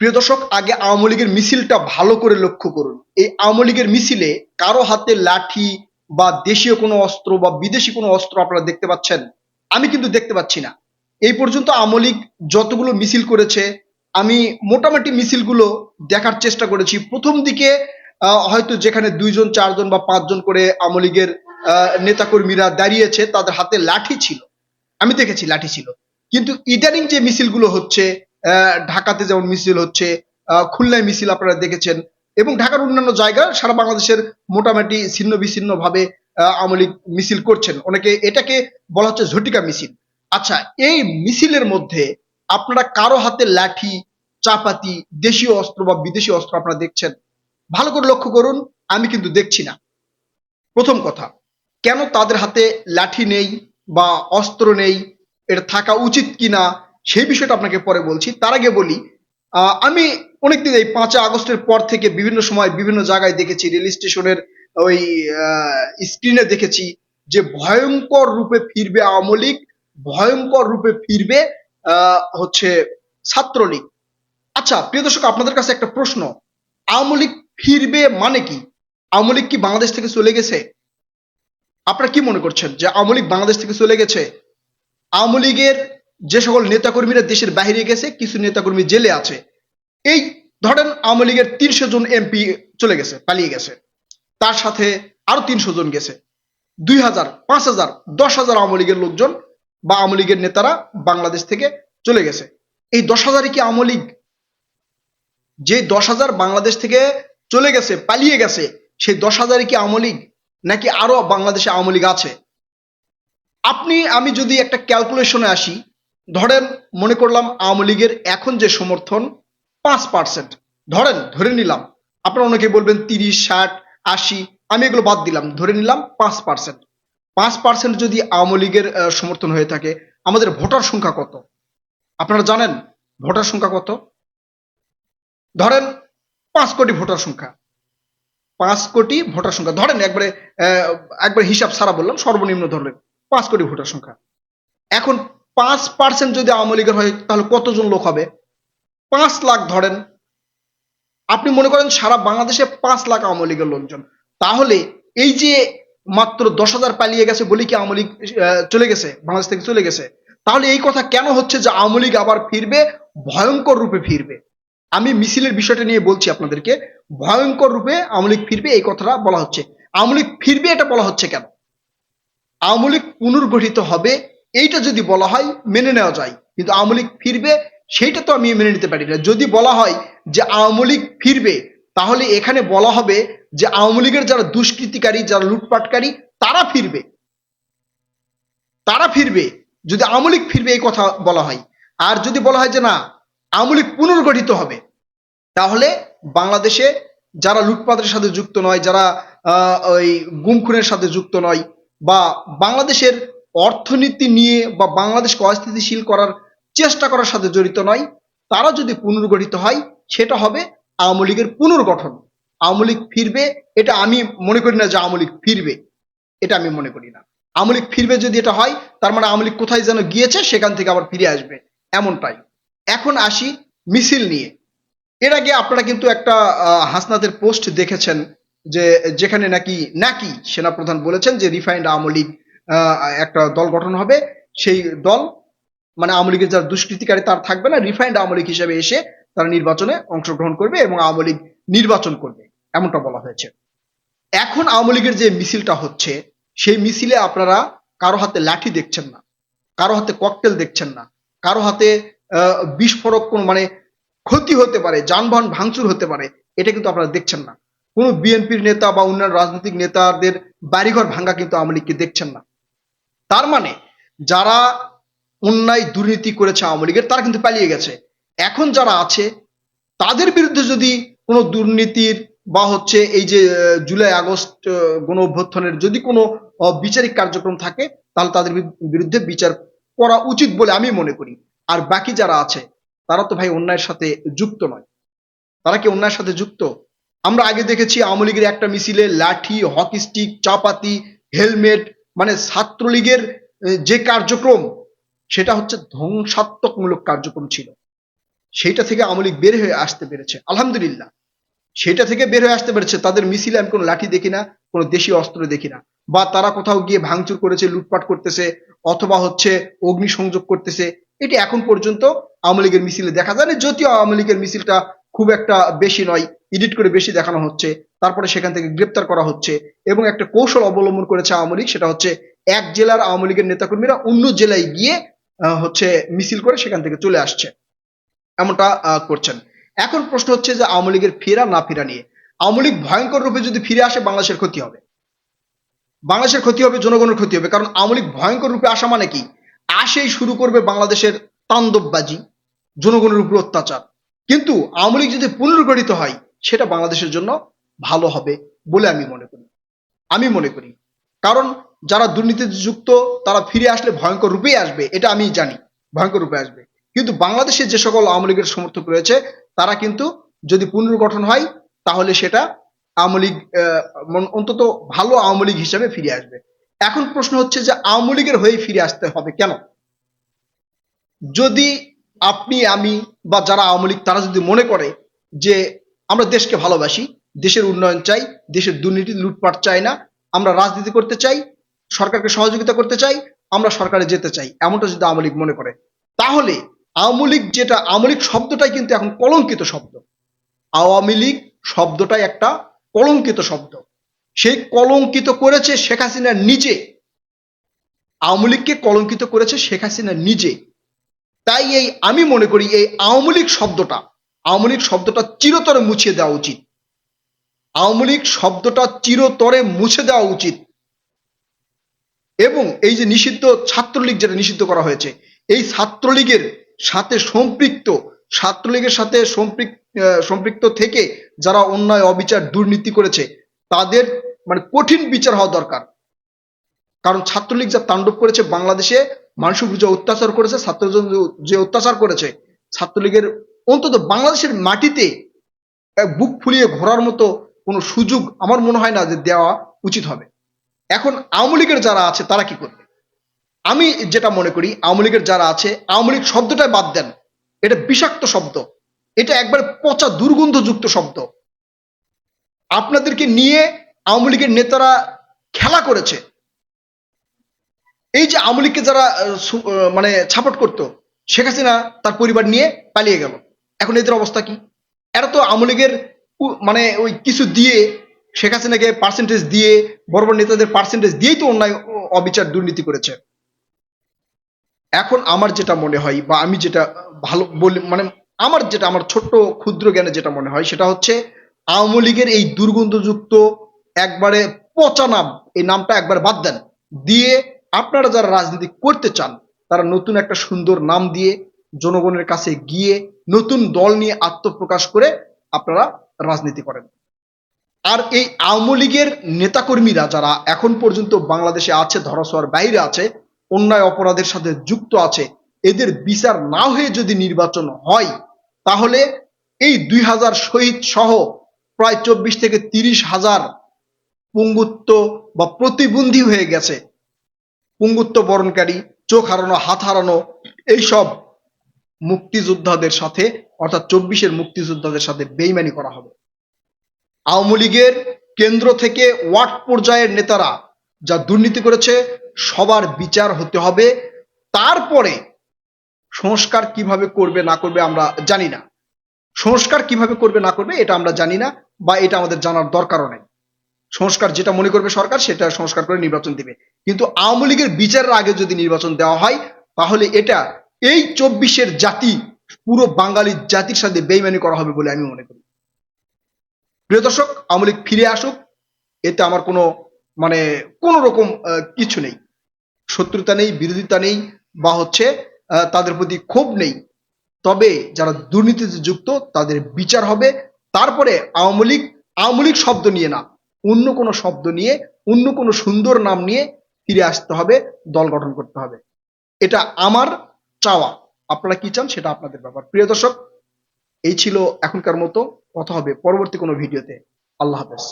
প্রিয় দর্শক, আগে আওয়ামী লীগের মিছিলটা ভালো করে লক্ষ্য করুন। এই আওয়ামী লীগের মিছিলে কারও হাতে লাঠি বা দেশীয় কোনো অস্ত্র বা বিদেশি কোনো অস্ত্র আপনারা দেখতে পাচ্ছেন? আমি কিন্তু দেখতে পাচ্ছি না। এই পর্যন্ত আওয়ামী লীগ যতগুলো মিছিল করেছে, আমি মোটামুটি মিছিলগুলো দেখার চেষ্টা করেছি। প্রথম দিকে হয়তো যেখানে দুইজন, চারজন বা পাঁচজন করে আওয়ামী লীগের নেতাকর্মীরা দাঁড়িয়েছে, তাদের হাতে লাঠি ছিল। আমি দেখেছি লাঠি ছিল। কিন্তু ইদানিং যে মিছিলগুলো হচ্ছে ঢাকাতে যেমন মিছিল হচ্ছে খুলনায় মিছিল আপনারা দেখেছেন, এবং ঢাকার অন্যান্য জায়গা সারা বাংলাদেশের মোটামুটি ছিন্ন বিচ্ছিন্ন ভাবে আওয়ামী মিছিল করছেন। অনেকে এটাকে বলা হচ্ছে ঝটিকা মিছিল। আচ্ছা এই মিছিলের মধ্যে আপনারা কারও হাতে লাঠি, চাপাতি, দেশীয় অস্ত্র বা বিদেশি অস্ত্র আপনারা দেখছেন? ভালো করে লক্ষ্য করুন, আমি কিন্তু দেখছি না। প্রথম কথা, কেন তাদের হাতে লাঠি নেই বা অস্ত্র নেই? এটা থাকা উচিত কিনা? সেই বিষয়টা আপনাকে পরে বলছি। তার আগে বলি আমি অনেকদিন এই পাঁচই আগস্টের পর থেকে বিভিন্ন সময় বিভিন্ন জায়গায় দেখেছি, রেল স্টেশনের ওই স্ক্রিনে দেখেছি যে ভয়ঙ্কর রূপে ফিরবে আওয়ামী লীগ, ভয়ঙ্কর রূপে ফিরবে হচ্ছে ছাত্রলীগ। আচ্ছা প্রিয় দর্শক, আপনাদের কাছে একটা প্রশ্ন। আওয়ামী লীগ ফিরবে মানে কি? আওয়ামী লীগ কি বাংলাদেশ থেকে চলে গেছে? আপনারা কি মনে করছেন যে আওয়ামী লীগ বাংলাদেশ থেকে চলে গেছে? আওয়ামী লীগের যে সকল নেতাকর্মীরা দেশের বাইরে গেছে, কিছু নেতাকর্মী জেলে আছে, এই ধরেন আওয়ামী লীগের তিনশো জন এমপি চলে গেছে, পালিয়ে গেছে। তার সাথে আরও তিনশো জন গেছে। দুই হাজার, পাঁচ হাজার, দশ হাজার আওয়ামী লীগের লোকজন বা আওয়ামী লীগের নেতারা বাংলাদেশ থেকে চলে গেছে। এই দশ হাজারই কি আওয়ামী লীগ? যে দশ হাজার বাংলাদেশ থেকে চলে গেছে, পালিয়ে গেছে, সেই দশ হাজারই কি আওয়ামী লীগ? নাকি আরও বাংলাদেশে আওয়ামী লীগ আছে? আপনি, আমি যদি একটা ক্যালকুলেশনে আসি ধরেন মনে করলাম আওয়ামী লীগের এখন যে সমর্থন, পাঁচ পার্সেন্ট ধরেন, ধরে নিলাম। আপনারা অনেকে বলবেন তিরিশ, ষাট, আশি, আমি এগুলো বাদ দিলাম। ধরে নিলাম পাঁচ পার্সেন্ট পাঁচ পার্সেন্ট যদি আওয়ামী লীগের সমর্থন হয়ে থাকে, আমাদের ভোটার সংখ্যা কত? আপনারা জানেন ভোটার সংখ্যা কত? ধরেন পাঁচ কোটি ভোটার সংখ্যা। পাঁচ কোটি ভোটার সংখ্যা। ধরেন একবারে একবার হিসাব সারা বললাম, সর্বনিম্ন ধরলেন, পাঁচ কোটি ভোটার সংখ্যা। এখন পাঁচ পার্সেন্ট যদি আওয়ামী লীগের হয়, তাহলে কতজন লোক হবে? পাঁচ লাখ ধরেন। আপনি মনে করেন সারা বাংলাদেশে পাঁচ লাখ আওয়ামী লীগের লোকজন। তাহলে এই যে মাত্র দশ হাজার পালিয়ে গেছে বলে কি আওয়ামী লীগ চলে গেছে, বাংলাদেশ থেকে চলে গেছে? তাহলে এই কথা কেন হচ্ছে যে আওয়ামী লীগ আবার ফিরবে? ভয়ঙ্কর রূপে ফিরবে। আমি মিছিলের বিষয়টা নিয়ে বলছি আপনাদেরকে। ভয়ঙ্কর রূপে আওয়ামী লীগ ফিরবে, এই কথাটা বলা হচ্ছে। আওয়ামী লীগ ফিরবে এটা বলা হচ্ছে কেন? আওয়ামী লীগ পুনর্গঠিত হবে এইটা যদি বলা হয়, মেনে নেওয়া যায়। কিন্তু আওয়ামী লীগ ফিরবে, সেইটা তো আমি মেনে নিতে পারি না। যদি বলা হয় যে আওয়ামী লীগ ফিরবে, তাহলে এখানে বলা হবে যে আওয়ামী লীগের যারা দুষ্কৃতিকারী, যারা লুটপাটকারী, তারা ফিরবে। তারা ফিরবে। যদি আওয়ামী লীগ ফিরবে, এই কথা বলা হয়। আর যদি বলা হয় যে না, আওয়ামী লীগ পুনর্গঠিত হবে, তাহলে বাংলাদেশে যারা লুটপাটের সাথে যুক্ত নয়, যারা ওই গুম খুনের সাথে যুক্ত নয়, বা বাংলাদেশের অর্থনীতি নিয়ে বা বাংলাদেশকে অস্থিতিশীল করার চেষ্টা করার সাথে জড়িত নয়, তারা যদি পুনর্গঠিত হয়, সেটা হবে আওয়ামী লীগের পুনর্গঠন। আওয়ামী লীগ ফিরবে, এটা আমি মনে করি না যে আওয়ামী লীগ ফিরবে, এটা আমি মনে করি না। আওয়ামী লীগ ফিরবে যদি এটা হয়, তার মানে আওয়ামী লীগ কোথায় যেন গিয়েছে, সেখান থেকে আবার ফিরে আসবে, এমনটাই। এখন আসি মিছিল নিয়ে। এর আগে আপনারা কিন্তু একটা হাসনাতের পোস্ট দেখেছেন, যে যেখানে নাকি নাকি সেনাপ্রধান বলেছেন যে রিফাইন্ড আওয়ামী লীগ একটা দল গঠন হবে, সেই দল মানে আওয়ামী লীগের যারা দুষ্কৃতিকারী তার থাকবে না রিফাইন্ড আওয়ামী লীগ হিসেবে এসে তারা নির্বাচনে অংশগ্রহণ করবে এবং আওয়ামী লীগ নির্বাচন করবে, এমনটা বলা হয়েছে। এখন আওয়ামী লীগের যে মিছিলটা হচ্ছে, সেই মিছিলে আপনারা কারও হাতে লাঠি দেখছেন না, কারও হাতে ককটেল দেখছেন না, কারও হাতে বিস্ফোরক কোন মানে ক্ষতি হতে পারে, যানবাহন ভাঙচুর হতে পারে, এটা কিন্তু আপনারা দেখছেন না। কোনো বিএনপির নেতা বা অন্যান্য রাজনৈতিক নেতাদের বাড়িঘর ভাঙ্গা কিন্তু আওয়ামী লীগকে দেখছেন না। তার মানে যারা অন্যায় দুর্নীতি করেছে আওয়ামী লীগের, তারা কিন্তু পালিয়ে গেছে। এখন যারা আছে, তাদের বিরুদ্ধে যদি কোনো দুর্নীতির বা হচ্ছে এই যে জুলাই আগস্ট গণ অভ্যুত্থানের যদি কোনো বিচারিক কার্যক্রম থাকে, তাহলে তাদের বিরুদ্ধে বিচার করা উচিত বলে আমি মনে করি। আর বাকি যারা আছে, তারা তো ভাই অন্যায়ের সাথে যুক্ত নয়। তারা কি অন্যায়ের সাথে যুক্ত? আমরা আগে দেখেছি আওয়ামী লীগের একটা মিছিলে লাঠি, হকি স্টিক, চাপাতি, হেলমেট মানে ছাত্রলীগের যে কার্যক্রম, সেটা হচ্ছে ধ্বংসাত্মকমূলক কার্যক্রম ছিল। সেইটা থেকে আওয়ামী লীগ বের হয়ে আসতে পেরেছে, আলহামদুলিল্লাহ। সেটা থেকে বের হয়ে আসতে পেরেছে, তাদের মিছিলে আমি কোনো লাঠি দেখি না, কোনো দেশীয় অস্ত্র দেখি না। বা তারা কোথাও গিয়ে ভাঙচুর করেছে, লুটপাট করতেছে, অথবা হচ্ছে অগ্নিসংযোগ করতেছে, এটি এখন পর্যন্ত আওয়ামী লীগের মিছিলে দেখা যায় না যদিও আওয়ামী লীগের মিছিলটা খুব একটা বেশি নয়। এডিট করে বেশি দেখানো হচ্ছে, তারপরে সেখান থেকে গ্রেপ্তার করা হচ্ছে এবং একটা কৌশল অবলম্বন করেছে আওয়ামী লীগ, সেটা হচ্ছে এক জেলার আওয়ামী লীগের নেতাকর্মীরা অন্য জেলায় গিয়ে হচ্ছে মিছিল করে সেখান থেকে চলে আসছে। এমনটা করছেন। এখন প্রশ্ন হচ্ছে যে আওয়ামী লীগের ফেরা না ফেরা নিয়ে। আওয়ামী লীগ ভয়ঙ্কর রূপে যদি ফিরে আসে, বাংলাদেশের ক্ষতি হবে। বাংলাদেশের ক্ষতি হবে, জনগণের ক্ষতি হবে। কারণ আওয়ামী লীগ ভয়ঙ্কর রূপে আসা মানে কি? আসেই শুরু করবে বাংলাদেশের তাণ্ডববাজি, জনগণের উপর অত্যাচার। কিন্তু আওয়ামী লীগ যদি পুনর্গঠিত হয় সেটা বাংলাদেশের জন্য ভালো হবে বলে আমি মনে করি। আমি মনে করি। কারণ যারা দুর্নীতিতে যুক্ত, তারা ফিরে আসলে ভয়ঙ্কর রূপেই আসবে, এটা আমি জানি। ভয়ঙ্কর রূপে আসবে। কিন্তু বাংলাদেশে যে সকল আওয়ামী লীগের সমর্থক রয়েছে, তারা কিন্তু যদি পুনর্গঠন হয়, তাহলে সেটা আওয়ামী লীগ অন্তত ভালো আওয়ামী লীগ হিসাবে ফিরে আসবে। এখন প্রশ্ন হচ্ছে যে আওয়ামী লীগের হয়ে ফিরে আসতে হবে কেন? যদি আপনি, আমি বা যারা আওয়ামী লীগ, তারা যদি মনে করে যে আমরা দেশকে ভালোবাসি, দেশের উন্নয়ন চাই, দেশের দুর্নীতি, লুটপাট চাই না। আমরা রাজনীতি করতে চাই, সরকারকে সহযোগিতা করতে চাই, আমরা সরকারে যেতে চাই, এমনটা যদি আওয়ামী লীগ মনে করে। তাহলে আওয়ামী লীগ যেটা, আওয়ামী লীগ শব্দটাই কিন্তু এখন কলঙ্কিত শব্দ। আওয়ামী লীগ শব্দটাই একটা কলঙ্কিত শব্দ। সেই কলঙ্কিত করেছে শেখ হাসিনা নিজে। আওয়ামী লীগকে কলঙ্কিত করেছে শেখ হাসিনা নিজে। তাই এই, আমি মনে করি এই আওয়ামী লীগ শব্দটা আওয়ামী লীগ শব্দটা চিরতরে মুছিয়ে দেওয়া উচিত। আওয়ামী লীগ শব্দটা চিরতরে মুছে দেওয়া উচিত। এবং এই যে নিষিদ্ধ ছাত্রলীগ যেটা নিষিদ্ধ করা হয়েছে, এই ছাত্রলীগের সাথে সম্পৃক্ত, ছাত্রলীগের সাথে সম্পৃক্ত থেকে যারা অন্যায়, অবিচার, দুর্নীতি করেছে, তাদের মানে কঠিন বিচার হওয়া দরকার। কারণ ছাত্রলীগ যা তাণ্ডব করেছে বাংলাদেশে উপর যে অত্যাচার করেছে, ছাত্রজন যে- যে অত্যাচার করেছে, ছাত্রলীগের অন্তত বাংলাদেশের মাটিতে বুক ফুলিয়ে ঘোরার মতো কোনো সুযোগ আমার মনে হয় না যে দেওয়া উচিত হবে। এখন আওয়ামী লীগের যারা আছে, তারা কি করবে? আমি যেটা মনে করি, আওয়ামী লীগের যারা আছে, আওয়ামী লীগ শব্দটাই বাদ দেন। এটা বিষাক্ত শব্দ। এটা একবার পচা দুর্গন্ধযুক্ত শব্দ। আপনাদেরকে নিয়ে আওয়ামী লীগের নেতারা খেলা করেছে। এই যে আওয়ামী লীগকে যারা মানে সাপোর্ট করতো, শেখ হাসিনা তার পরিবার নিয়ে পালিয়ে গেল। এখন এদের অবস্থা কি? এরা তো আওয়ামী লীগের মানে ওই কিছু দিয়ে, শেখ হাসিনাকে পার্সেন্টেজ দিয়ে, বড় বড় নেতাদের পার্সেন্টেজ দিয়েই তো অন্যায় অবিচার দুর্নীতি করেছে। এখন আমার যেটা মনে হয় বা আমি যেটা ভালো বলি মানে আমার যেটা, আমার ছোট্ট ক্ষুদ্র জ্ঞানে যেটা মনে হয় সেটা হচ্ছে আওয়ামী লীগের এই দুর্গন্ধযুক্ত একবারে পচা নাম, এই নামটা একবার বাদ দেন। দিয়ে আপনারা যারা রাজনীতি করতে চান, তারা নতুন একটা সুন্দর নাম দিয়ে জনগণের কাছে গিয়ে নতুন দল নিয়ে আত্মপ্রকাশ করে আপনারা রাজনীতি করেন। আর এই আওয়ামী লীগের নেতাকর্মীরা যারা এখন পর্যন্ত বাংলাদেশে আছে, ধরাছোঁয়ার বাইরে আছে, অন্যায় অপরাধের সাথে যুক্ত আছে, এদের বিচার না হয়ে যদি নির্বাচন হয়, তাহলে এই দুই হাজার শহীদ সহ প্রায় চব্বিশ থেকে তিরিশ হাজার পুঙ্গুত্ব বা প্রতিবন্ধী হয়ে গেছে। পুঙ্গুত্ব বরণকারী, চোখ হারানো, হাত হারানো, এইসব মুক্তিযোদ্ধাদের সাথে, অর্থাৎ চব্বিশের মুক্তিযোদ্ধাদের সাথে বেইমানি করা হবে। আওয়ামী লীগের কেন্দ্র থেকে ওয়ার্ড পর্যায়ের নেতারা যা দুর্নীতি করেছে, সবার বিচার হতে হবে। তারপরে সংস্কার কীভাবে করবে, না করবে আমরা জানি না। সংস্কার কীভাবে করবে, না করবে, এটা আমরা জানি না বা এটা আমাদের জানার দরকারও নেই। সংস্কার যেটা মনে করবে সরকার, সেটা সংস্কার করে নির্বাচন দিবে। কিন্তু আওয়ামী লীগের বিচারের আগে যদি নির্বাচন দেওয়া হয়, তাহলে এটা এই চব্বিশের জাতি পুরো বাঙালি জাতির সাথে বেইমানি করা হবে বলে আমি মনে করি। প্রিয় দর্শক, আওয়ামী লীগ ফিরে আসুক, এতে আমার কোনো মানে কোনো রকম কিছু নেই। শত্রুতা নেই, বিরোধিতা নেই, বা হচ্ছে তাদের প্রতি ক্ষোভ নেই। তবে যারা দুর্নীতিতে যুক্ত, তাদের বিচার হবে। তারপরে আওয়ামী লীগ আওয়ামী লীগ শব্দ নিয়ে না, অন্য কোনো শব্দ নিয়ে, অন্য কোনো সুন্দর নাম নিয়ে ফিরে আসতে হবে, দল গঠন করতে হবে। এটা আমার চাওয়া, আপনারা কি চান সেটা আপনাদের ব্যাপার। প্রিয় দর্শক, এই ছিল এখনকার মতো। কথা হবে পরবর্তী কোনো ভিডিওতে। আল্লাহ হাফেজ।